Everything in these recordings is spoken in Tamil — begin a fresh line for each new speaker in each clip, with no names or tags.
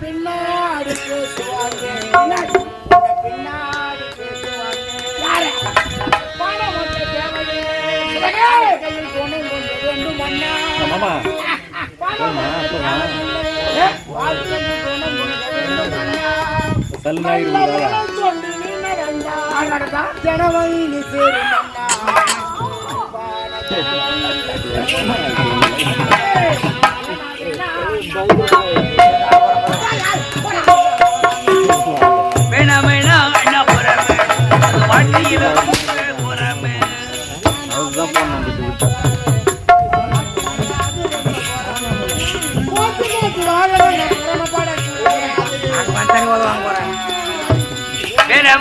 பின்னாடி பேசுவாங்க பின்னாடி பேசுவாங்க யாரு பாடமற்ற தேவையே சிவகே! கையில் துணை கொண்டு வேண்டும் அண்ணா
மாமா
பாடமற்ற
போமா, போமா.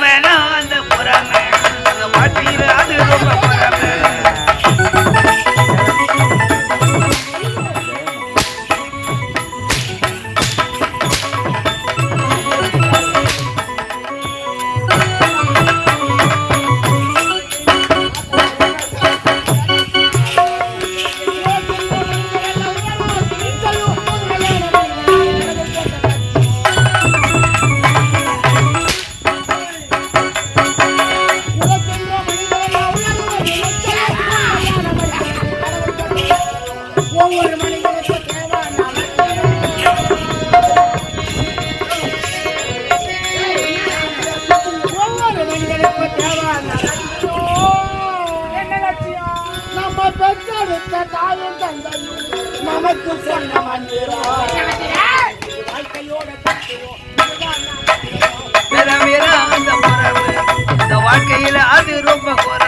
வேணாம்
நமக்கு சொன்ன மந்திரம். வாழ்க்கையோட தத்துவம்.
அந்த இந்த வாழ்க்கையில அது ரொம்ப
குறை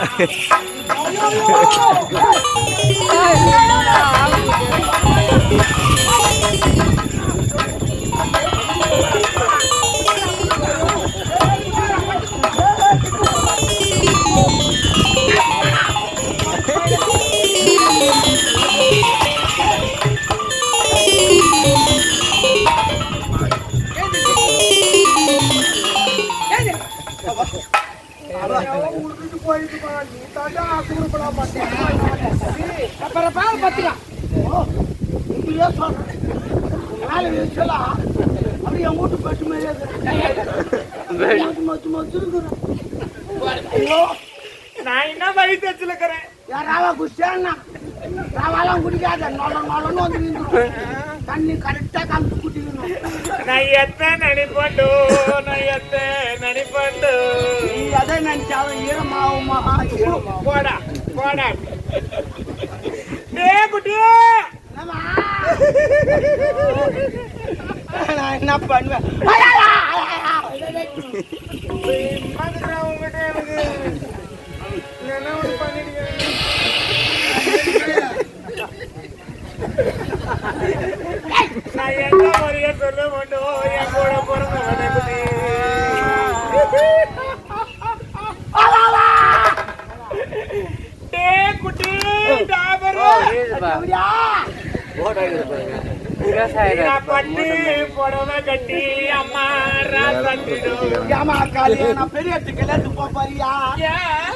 Thank you. இப்படியே சொல்றேன். மேல வச்சலாம் அப்படி என் வீட்டு பட்டு மேலே மொத்து மொத்து இருக்கிறேன் ஐயோ.
நான் என்ன வயிற்று வச்சிருக்கிறேன்?
யார் ராவா குடிச்சான்னா? ராவாலாம் குடிக்காத. நொல நொலன்னு வந்து நின்றுடும் தண்ணி கரெக்டா காமிச்சு குடிக்கணும்.
நான் எத்த நினைப்பண்டோ நான் எத்த நினைப்பண்டோ
நீ எதை நினைச்சாலும் ஈரமாகுமா
போடா போடா. டே குட்டியே?
நான் என்ன பண்ணுவேன்
மதுரா என்ன ஒன்று சொல்ல மாட்டோம் என் கூட குட்டி டாபர் பட்டு கட்டி அம்மா
நான் பெரிய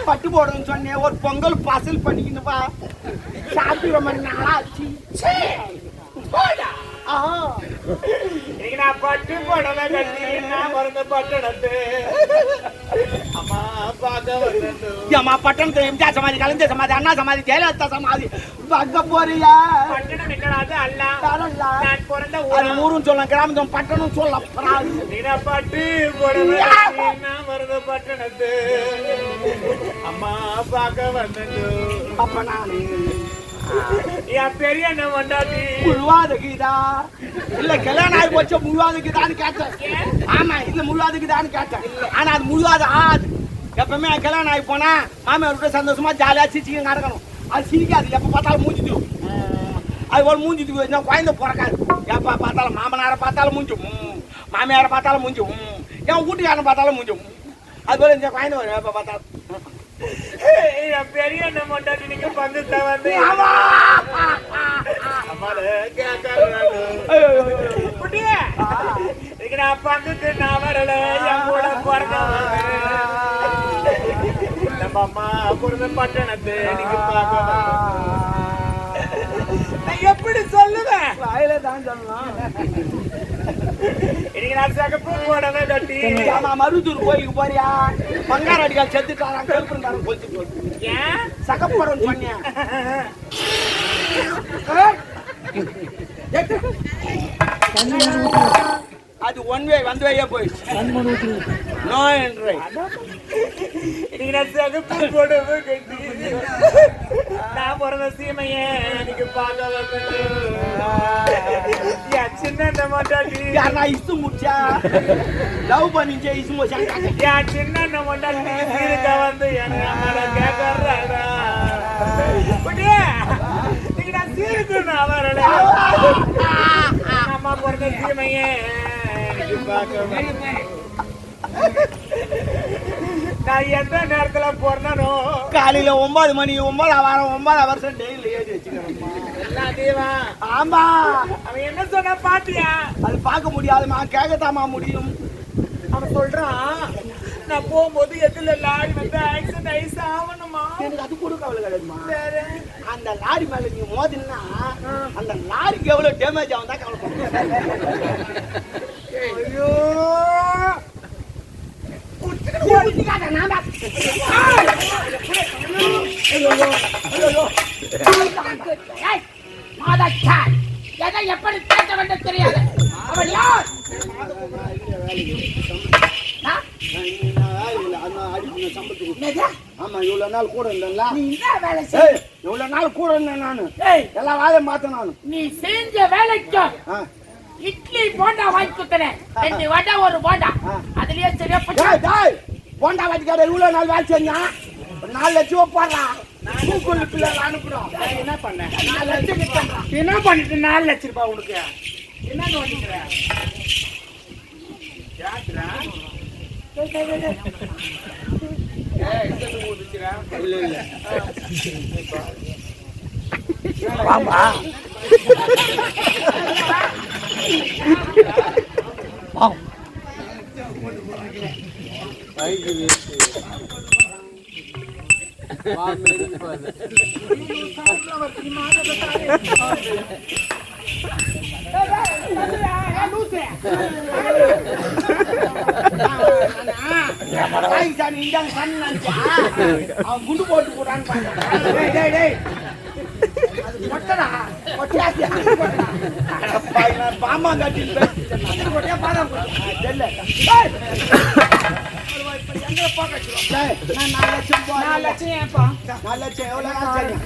பட்டு போடுன்னு சொன்னேன் ஒரு பொங்கல் பாசல் பண்ணிக்கின்னு வா சாப்பிடுற மாதிரி நாளாச்சு ஆஹா.
நான் பட்டு புடவை கட்டி நான் பிறந்த பட்டணத்து அம்மா பார்க்க
பட்டணத்துல எம்ஜிஆர் சமாதி கலைஞர் சமாதி அண்ணா சமாதி ஜெயலலிதா சமாதி அங்க போறியா
பட்டணம் என்னடாது அல்ல நான் பிறந்த
அது
ஊர்
ஊரும் சொல்லலாம் கிராமம் பட்டணம் சொல்லலாம்
நீனா பட்டு பட்டணத்து அம்மா பார்க்க வந்தது
அப்ப நானு
என் பெரிய அண்ணன் வந்தாடி
கீதா இல்ல கல்யாணம் ஆகி போச்சு கீதான்னு கேட்டேன் ஆமா இல்ல முழுவாதுக்குதான்னு கீதான்னு கேட்டேன் ஆனா அது முழுவாத ஆது எப்பவுமே கல்யாணம் ஆகி போனா மாமியார் விட்டு சந்தோஷமா ஜாலியா சிரிச்சுக்க நடக்கணும். அது சிரிக்காது. எப்ப பார்த்தாலும் மூஞ்சிட்டு அது ஒரு மூஞ்சிட்டு வச்சா குழந்தை பிறக்காது. எப்ப பார்த்தாலும் மாமனாரை பார்த்தாலும் மூஞ்சி ம். மாமியாரை பார்த்தாலும் மூஞ்சி ம். என் வீட்டுக்காரனை பார்த்தாலும் மூஞ்சி ம். அது போல இந்த குழந்தை வரும். எப்ப பார்த்தாலும்.
பெரிய அண்ணன் வந்தாடி நீங்க பங்கு
ஆமா.
நான் பங்குக்கு நான் வரல. என் கூட பிறந்தவங்க நம்ம அம்மா பிறந்த பட்டணத்து நீங்க பார்க்க எப்படி சொல்லுவேன்?
வாயில தான் சொல்லலாம்
இன்னைக்கு நான் சகப்பு போடவே கட்டி
ஆமா மருதூர் கோயிலுக்கு போறியா? பங்கார அடிக்கால் செத்துட்டாராம் கருப்புண்டாரும் கொளுத்து
ஏன்?
சகப்படம் சொன்னியா அது ஒன் வே வந்து வையே போயிடுச்சு. நோ என்ட்ரை
இன்னைக்கு நான் சகப்பு போடவே கட்டி நான் பிறந்த சீமையே எனக்கு பார்க்க வந்தது என் சின்ன மாட்டாடி
யார் நான் இசு முடிச்சா? லவ் பண்ணிச்சே இசு முடிச்சாங்க
என் சின்ன வந்து என்ன அம்மால கேட்கறாடா புட்டியே இன்னைக்கு நான் சீருக்கு நான் வரல அம்மா பிறந்த சீமையே எனக்கு பார்க்க. நான் எந்த நேரத்துல பிறந்தனோ
காலையில ஒன்பது மணி ஒன்பது வாரம் ஒன்பது வருஷம் டெய்லி ஏறி வச்சுக்கிறேன் ஆமா.
அவன் என்ன சொன்ன பாட்டியா
அது பார்க்க முடியாதுமா கேட்கத்தாமா முடியும்.
அவன் சொல்றான் நான் போகும்போது எதுல லாரி வந்து ஆக்சிடென்ட் ஐஸ் ஆகணுமா?
எனக்கு அது கூட கவலை கிடையாதுமா அந்த லாரி மேல நீ மோதினா அந்த லாரிக்கு எவ்வளவு டேமேஜ் ஆகும் தான் கவலை
ஐயோ.
எதை எப்படி பேச வேண்டும் தெரியாது அவன் யார்?
ஆமா இவ்வளவு நாள் கூட இருந்தேன்ல இவ்வளவு நாள் கூட இருந்தேன் நானு எல்லா வேலையும் பார்த்தேன் நானு
நீ செஞ்ச வேலைக்கும்
ஆ.
இட்லி போண்டா வாங்கி கொடுத்தனேன் ரெண்டு வடை ஒரு போண்டா. அதுலயே சரியா
போண்டா வாட்டிக்கார இவ்வளவு நாள் வேலை செஞ்சான் ஒரு நாலு லட்சம் போடுறான் கூக்குள்ள பிள்ளை அனுப்புறோம்.
நான் என்ன பண்ணேன்?
நாலு லட்சம் கிட்டான்
என்ன பண்ணிட்டு நாலு லட்சம் ரூபாய் உனக்கு? என்ன பண்ணிக்கிற
ஆமா.
நினைச்சா அவன் குண்டு போட்டு போறான்னு அடப்பா நான் பாம்பா கட்டி கொட்டையா பாதாம் தெரியல.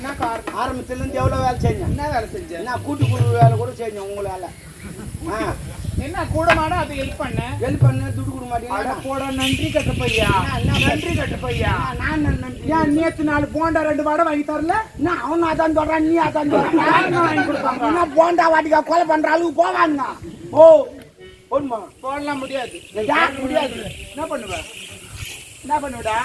செஞ்சேன் ஆரம்பத்துல இருந்து எவ்வளவு வேலை செஞ்சேன்
என்ன வேலை செஞ்ச?
நான் கூட்டு குழு வேலை கூட செஞ்சேன் உங்களால. ஆ.
என்ன கூடமாட அது ஹெல்ப் பண்ண?
ஹெல்ப் பண்ண துட்டு கொடுக்க
அட
மாட்டீங்களா
போட நன்றி கட்ட பையா. நன்றி கட்ட பையா.
நான் நன்றி
ஏன் நேத்து நாலு போண்டா ரெண்டு வடை வாங்கி தரல?
நான் அவனும் அதான் சொல்றான் நீ அதான்
யாருங்க வாங்கி கொடுப்பாங்க?
என்ன போண்டா வாட்டிக்கா கொலை பண்ற அளவுக்கு போவாங்க ஓ போடுமா?
போடலாம் முடியாது.
முடியாது.
என்ன பண்ணுவ? என்ன பண்ணுவடா?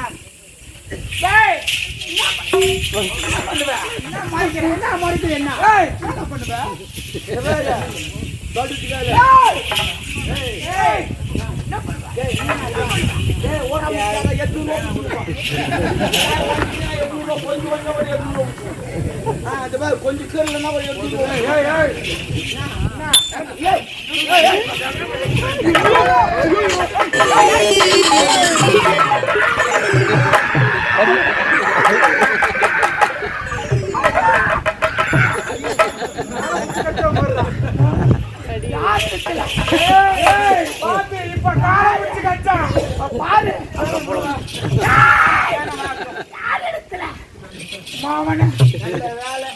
கொஞ்சம் கீழே இல்லைன்னா ஒரு எடுத்துட்டு போ.
ஏய் ஏய் ஏய் பாத்து இப்ப காலை வச்சு கச்சான் பாரு மாமன
வேலை.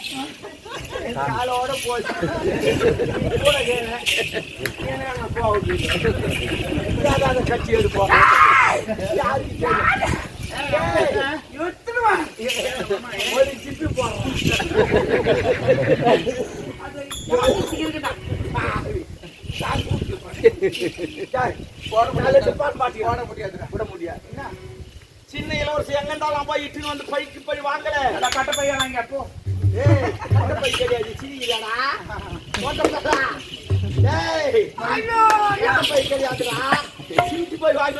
காலோட போச்சு. கட்சி எடுப்போம். ஒரு ஜிப்பு போடுறோம். போட முடியாது. விட முடியாது போட முடியாது. சின்ன இளவரசி எங்க இருந்தாலும் போய் இட்டுன்னு வந்து பைக்கு போய் வாங்கல.
கட்ட வாங்க
பை. பை போய் வாங்கி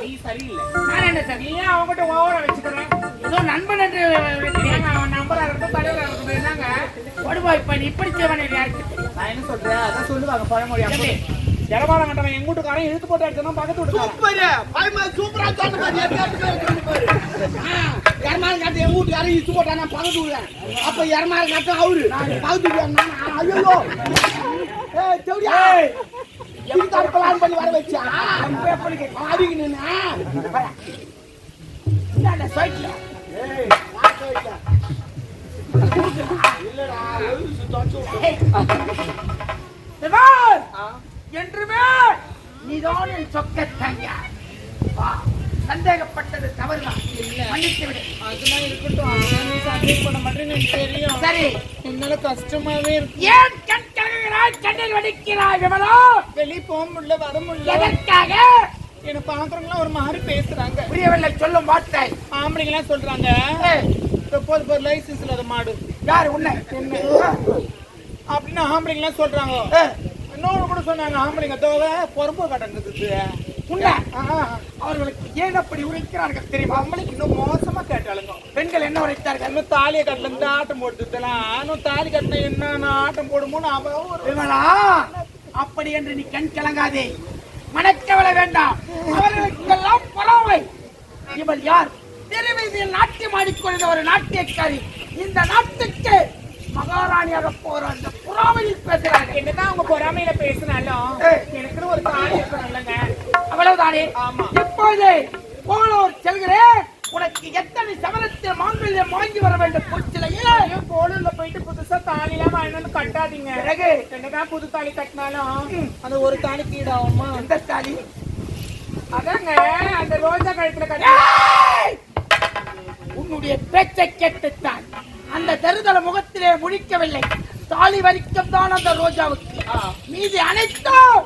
நீ சரியில்லை. நான் என்ன சரி? ஏன் அவங்ககிட்ட ஓவரா வச்சுக்கிறேன்? ஏதோ நண்பன் என்று
கொடுவாய் பண்ணி இப்படி தெரியும்?
நான் என்ன சொல்றேன்? அதான் சொல்லுவாங்க பழமொழி அப்படி. ஜலபாலம் கண்டவன் எங்க வீட்டுக்காரன் இழுத்து போட்டு அடிச்சா பக்கத்து வீட்டுக்காரன்.
சூப்பர் சொன்ன பாரு. எரமாறு காட்டு எங்க வீட்டு யாரும் இச்சு போட்டா நான் பக்கத்து விடுறேன் அப்ப எரமாறு காட்டு அவரு. பக்கத்து ஐயோ ஏய் தேவடியா இதுக்கார பிளான் பண்ணி வர வச்சா? எப்படி
சைட்ல.
ஏய் நான் போயிட்டேன் இல்லடா ஒரு சுத்தம்
சிவான், என்றுமே நீதான் என் சொக்க வா, சந்தேகப்பட்டது தவறுதான். மன்னித்து விடு.
அதெல்லாம் இருக்கட்டும். சந்தேகம் பண்ண எனக்கு தெரியும்.
சரி.
என்னால கஷ்டமாவே இருக்கு.
ஏன் கண் கலங்குகிறாய்? கண்ணில் வடிக்கிறாய் விமலா.
வெளியே போக முடியல வர முடியல.
எதற்காக?
என்ன பாக்குறவங்களாம் ஒரு மாதிரி பேசுறாங்க.
புரியவில்லை சொல்லும் வார்த்தை.
ஆம்பளைங்க எல்லாம் சொல்றாங்க போது போது லைசன்ஸ் இல்லாத மாடு.
யார் உன்னை?
அப்படின்னு ஆம்பளைங்க எல்லாம் சொல்றாங்க. இன்னொரு கூட சொன்னாங்க ஆம்பளைங்க தோவை பொறுப்பு கட்டங்குது
உன்னை? அவர்களுக்கு ஏன் அப்படி உரைக்கிறார்கள் தெரியுமா?
ஆம்பளைக்கு இன்னும் மோசமா கேட்டாளுங்க.
பெண்கள் என்ன உரைத்தார்கள்?
இன்னும் தாலியை கட்டல இந்த ஆட்டம் போட்டுலாம் இன்னும் தாலி கட்டின என்ன ஆட்டம் போடுமோன்னு அவ ஒரு
விமலா அப்படி என்று நீ கண் கலங்காதே. மனக்கவலை வேண்டாம். அவர்களுக்கெல்லாம் பொறாமை இவள் யார்? திருவீதியில் நாட்டியம் ஆடிக்கொண்ட ஒரு நாட்டியக்காரி இந்த நாட்டுக்கு மகாராணியாக போற அந்த பொறாமையில் பேசுகிறார்கள்
என்னதான் அவங்க பொறாமையில பேசினாலும்
ஏய்.
எனக்குன்னு ஒரு தாலி இருக்கணும்லங்க
அவ்வளவுதானே?
ஆமா.
இப்போது போலூர் செல்கிறேன். உனக்கு எத்தனை சவரத்தில் மாங்கல்யம் வாங்கி வர வேண்டும்? குறிச்சிலையே
போலூர்ல போயிட்டு புதுசா தாலி எல்லாம் வந்து கட்டாதீங்க.
பிறகு?
என்னதான் புது தாலி கட்டினாலும் அந்த ஒரு தாலி கீடாகுமா
எந்த தாலி?
அதாங்க அந்த ரோஜா கழுத்துல கட்டி!
உன்னுடைய பேச்சை கேட்டுத்தான். அந்த தருதல முகத்திலே முழிக்கவில்லை. தாலி வரிக்கும் தான் அந்த ரோஜாவுக்கு. மீதி அனைத்தும்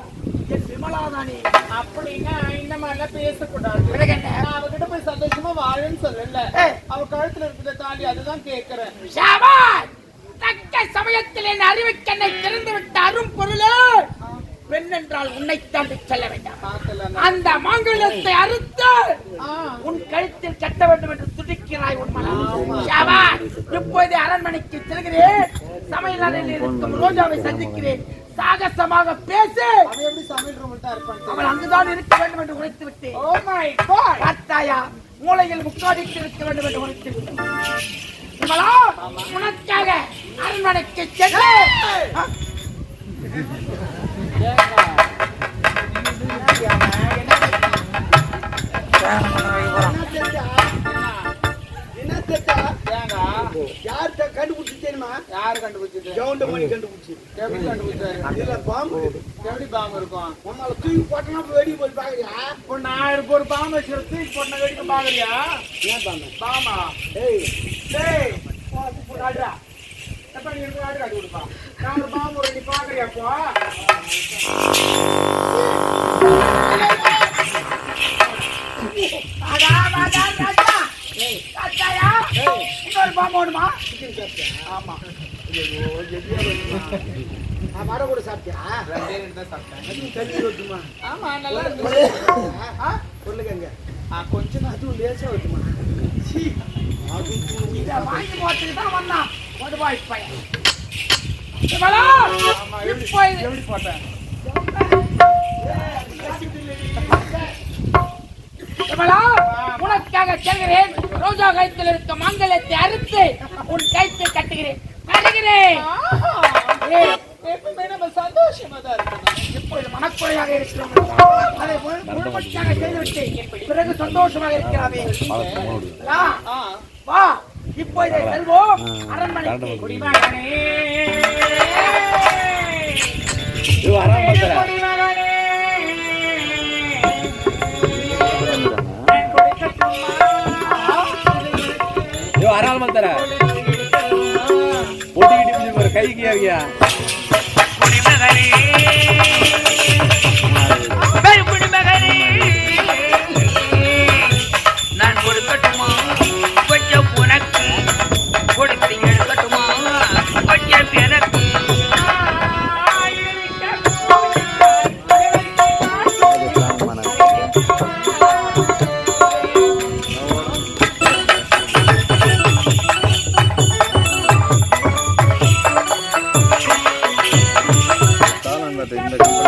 விமலாதானே.
அப்படின்னா இந்த மாதிரிலாம் பேசக்கூடாது? நான் அவகிட்ட போய் சந்தோஷமா வாழுன்னு சொல்லல. அவ கழுத்துல இருக்கிற தாலி அதுதான் கேக்குறேன்.
ஷாபாஷ்! தக்க சமயத்தில் என் அறிவுக்கண்ணை திறந்து விட்ட அரும் பொருளே பெண் என்றால் உன்னை தாண்டி செல்ல வேண்டாம். அந்த மாங்கல்யத்தை அறுத்து உன் கழுத்தில் கட்ட வேண்டும் என்று துடிக்கிறாய் உன் மனம்! இப்போது அரண்மனைக்கு செல்கிறேன். சமையல் அறையில் இருக்கும் ரோஜாவை சந்திக்கிறேன். சாகசமாக பேசு. அவள் அங்குதான் இருக்க வேண்டும் என்று உரைத்து விட்டேன்.
காட்
பார்த்தாயா? மூளையில் முக்காடிட்டு இருக்க வேண்டும் என்று உரைத்து விட்டேன். உனக்காக அரண்மனைக்கு சென்று
என்ன தெரிஞ்சா என்ன யார்கிட்ட கண்டுபிடிச்சு தெரியுமா
யார் கண்டுபிடிச்சது
கவுண்ட மணி கண்டுபிடிச்சு
எப்படி கண்டுபிடிச்சாரு
இதுல பாம்பு
எப்படி பாம்பு இருக்கும்
உன்னால தூக்கி போட்டனா வெடி போய் பாக்குறியா
இப்போ நான் இப்போ ஒரு பாம்பு வச்சு தூக்கி போட்ட வேடிக்கை பாக்குறியா
ஏன் பாம்பு
பாமா
ஏய்
டேய் ஆடுறா எப்ப நீ இருக்கு ஆடு கொடுப்பா நான் ஒரு பாம்பு ரெண்டு பாக்குறேன் அப்போ
இன்னொரு பாம்பு வேணுமா?
ஆமா.
வர கூட சாப்பிட்டியா?
சாப்பிட்டேன். ஆமா நல்லா இருந்துச்சு. பொருளுக்கங்க கொஞ்சம்.
அதுவும் லேசா
வருமா அதுவும் வாங்கி போட்டுக்கு தான் வந்தான். கொண்டு போய்
பையன். எப்படி போட்டேன்
உனக்காக செல்கிறேன் ரோஜா கயத்தில் இருக்க மங்களத்தை அறுத்து உன் கைத்தை கட்டுகிறேன் கட்டுகிறேன் மனக்குறையாக இருக்கிறோம் அதை முழுமையாக செய்துவிட்டு பிறகு சந்தோஷமாக இருக்கிறாவே வா இப்போ
இதை
செல்வோம் அரண்மனை ಕಾಲ್ ಮಾಡ್ತಾರ ಒಟ್ಟಿಗೆ ಕೈಗೆ ಯಾರಿಗ್ಯಾ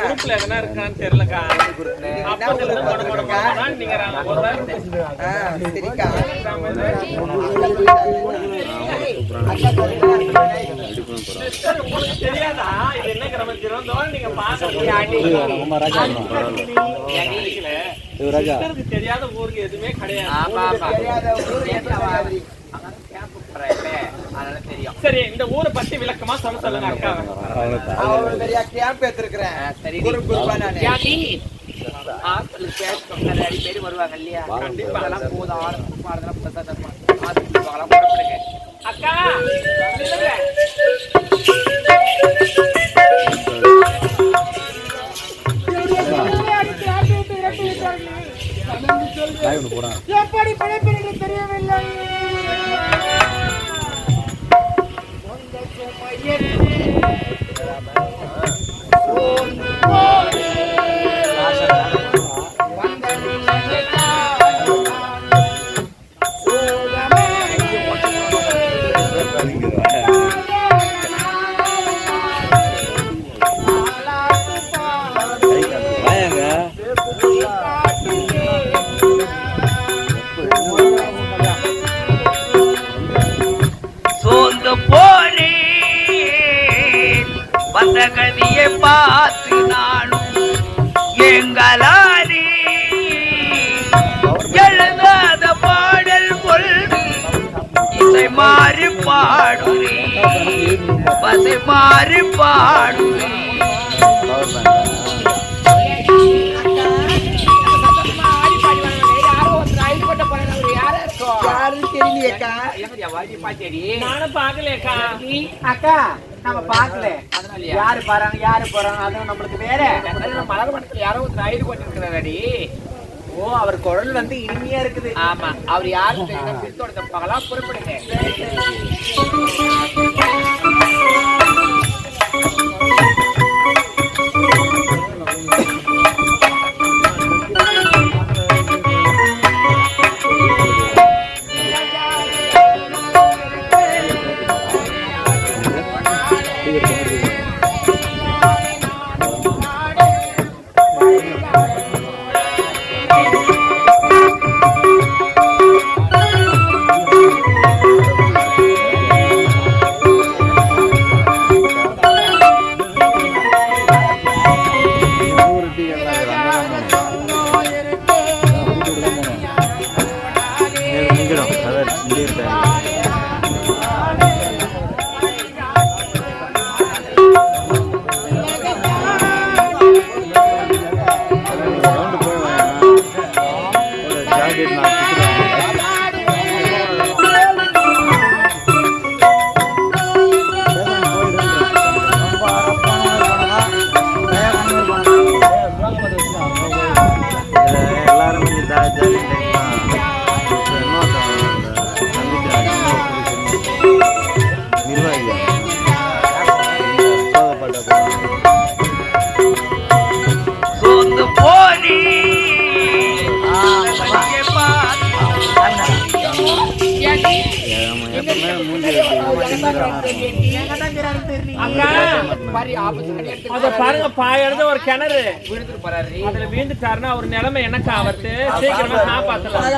குரூப்ல எதனா இருக்கான்னு தெரியலக்கா.
தெரியாதா? என்ன கிரமஞ்சிரும் நீங்க தெரியாத ஊருக்கு எதுவுமே கிடையாது. சரி இந்த ஊரை பத்தி விளக்கமா சொல்ல சொல்லுங்க அக்கா.
பெரிய கேம்ப் எடுத்திருக்கிறேன்.
ஆ, சரி. ஹாஸ்டலுக்கு பேசுறவங்க அடி பேர் வருவாங்க இல்லையா? கண்டிப்பா அதெல்லாம் போதும். ஆரம்பம் பாடுறதுலாம் பிரசாதமா போகலாம் புறப்படுங்க
அக்கா
மாறி பாடுறே பசை மாறி பாடுறே
யாருன்னு தெரியலையேக்கா
நானும் பாக்கலையக்கா
அக்கா நம்ம பாக்கல? யாரு பாறாங்க யாரு போறாங்க அதுவும் நம்மளுக்கு வேற
மலர் மண்டலத்தில் யாரோ ஒரு ஐடு கொண்டிருக்கிறாடி
ஓ அவர் குரல் வந்து இனிமையா இருக்குது.
ஆமா. அவர் தெரியல. பித்தோட பகலாம் புறப்படுங்க.
வீழ்ந்துட்டாருன்னா அவர் நிலைமை என்னக்கா அவர்த்து சீக்கிரமா காப்பாத்தலாம்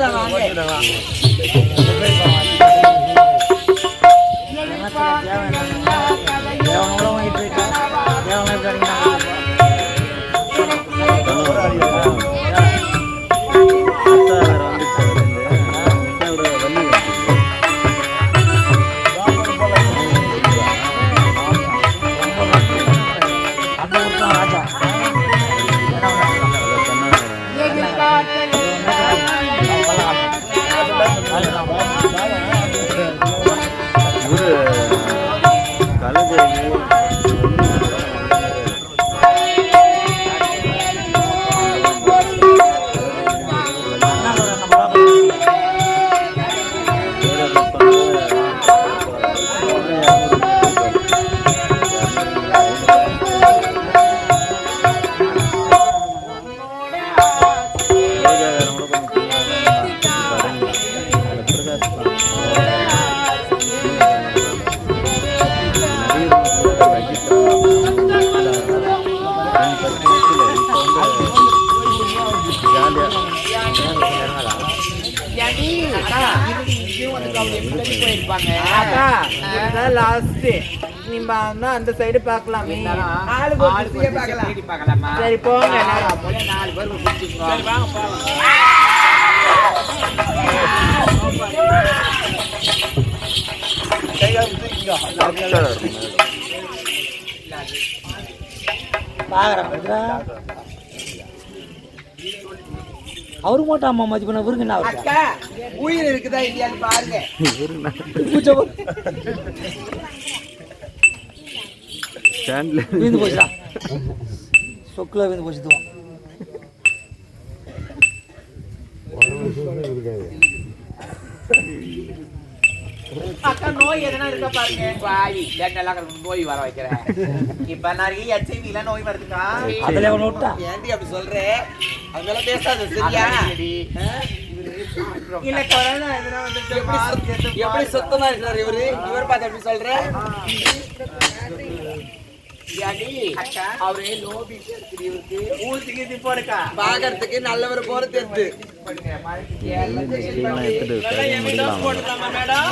லாஸ்ட் நீ பாருன்னா அந்த சைடு பார்க்கலாமே. சரி போங்க
நாலு பேர் குடிச்சுக்கோ
சரி வாங்க போலாம்
அவரு மட்டும் அம்மா மதி பண்ண விருங்க?
அக்கா உயிர் இருக்குதா இல்லையான்னு பாருங்க.
ஸ்டாண்ட்ல
விழுந்து போச்சுடா சொக்குல விழுந்து போச்சு.
அக்கா நோய் எதனா இருக்கா பாருங்க.
வாய் என்னெல்லாம் நோய் வர வைக்கிறேன்.
இப்ப நிறைய எல்லாம் நோய் வருதுக்கா.
அதுல விட்டா?
ஏன்டி அப்படி சொல்ற? அதெல்லாம் பேசாத சரியா? இல்ல கொரோனா எதனா வந்து
எப்படி சுத்தமா இருக்கிறார் இவரு? இவர் பார்த்து எப்படி சொல்ற?
அவரே இருக்குது இவருக்கு.
போடுக்கா
பாக்குறதுக்கு நல்லவர் போற
மேடம்?